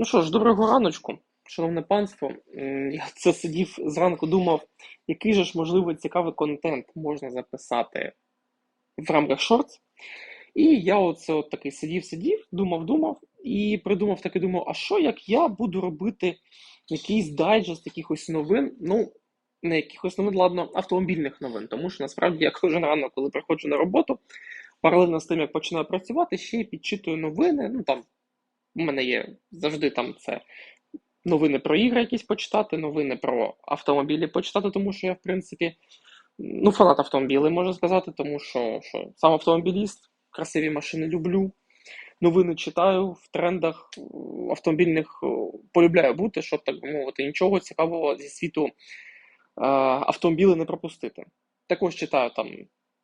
Ну що ж, доброго раночку, шановне панство. Я це сидів зранку, думав, який же ж можливо цікавий контент можна записати в рамках шортс. І я оце от такий сидів, сидів, думав, думав, і придумав таки, думав, а що як я буду робити якийсь дайджест якихось новин, ну, не якихось новин, ладно, автомобільних новин. Тому що насправді я кожен ранок, коли приходжу на роботу, паралельно з тим, як починаю працювати, ще й підчитую новини. Ну там у мене є завжди там це новини про ігри якісь почитати, новини про автомобілі почитати, тому що я, в принципі, ну, фанат автомобілів, можна сказати, тому що, що сам автомобіліст, красиві машини люблю. Новини читаю в трендах автомобільних е, полюбляю бути, щоб так би мовити, нічого цікавого зі світу е, автомобіли не пропустити. Також читаю там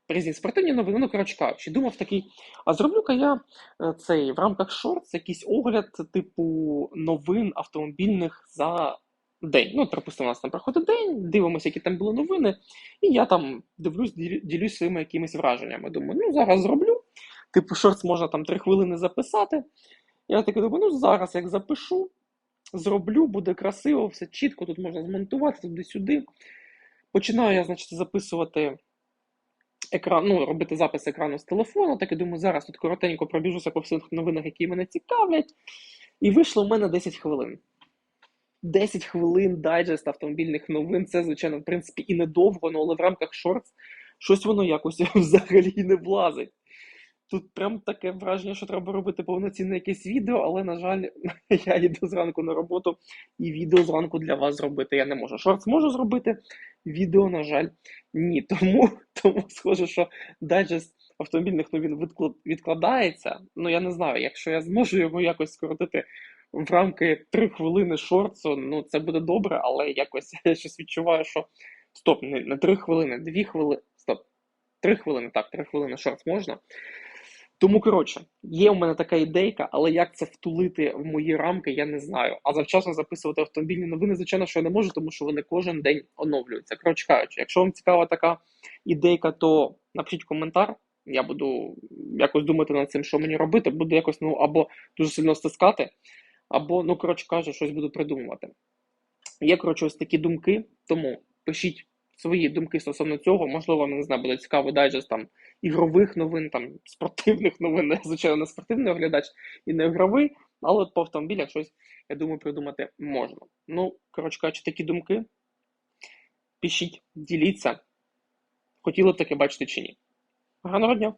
різні спортивні новини, ну коротше кажучи, думав такий, а зроблю-ка я е, цей в рамках шортс якийсь огляд, типу новин автомобільних за день. Ну, припустимо, у нас там проходить день, дивимося, які там були новини, і я там дивлюсь, ділюсь своїми якимись враженнями. Думаю, ну зараз зроблю. Типу, шортс можна там три хвилини записати. Я таки думаю, ну зараз як запишу, зроблю, буде красиво, все чітко, тут можна змонтувати туди-сюди. Починаю я, значить, записувати екран, ну, робити запис екрану з телефону. Так і думаю, зараз тут коротенько пробіжуся по всіх новинах, які мене цікавлять. І вийшло в мене 10 хвилин. 10 хвилин дайджест автомобільних новин. Це, звичайно, в принципі, і недовго, ну, але в рамках шортс щось воно якось взагалі не влазить. Тут прям таке враження, що треба робити повноцінне якесь відео, але, на жаль, я йду зранку на роботу і відео зранку для вас зробити я не можу. Шортс можу зробити, відео, на жаль, ні. Тому, тому схоже, що дайджест автомобільних новин відклад- відкладається. Ну, я не знаю, якщо я зможу його якось скоротити в рамки 3 хвилини шортсу, ну це буде добре, але якось я щось відчуваю, що стоп, не, не 3 хвилини, 2 хвилини, стоп. 3 хвилини, так, 3 хвилини шортс можна. Тому, коротше, є у мене така ідейка, але як це втулити в мої рамки, я не знаю. А завчасно записувати автомобільні новини, звичайно, що я не можу, тому що вони кожен день оновлюються. Коротше кажучи, якщо вам цікава така ідейка, то напишіть коментар. Я буду якось думати над цим, що мені робити, буду якось ну або дуже сильно стискати, або, ну, коротше кажучи, щось буду придумувати. Є, коротше, ось такі думки, тому пишіть свої думки стосовно цього. Можливо, не знаю, буде цікаво дайджест там ігрових новин, там спортивних новин. Звичайно, не спортивний оглядач і не ігровий, але от по автомобілях щось, я думаю, придумати можна. Ну, коротше кажучи, такі думки. Пишіть, діліться. Хотіли б таке бачити чи ні. Гарного дня!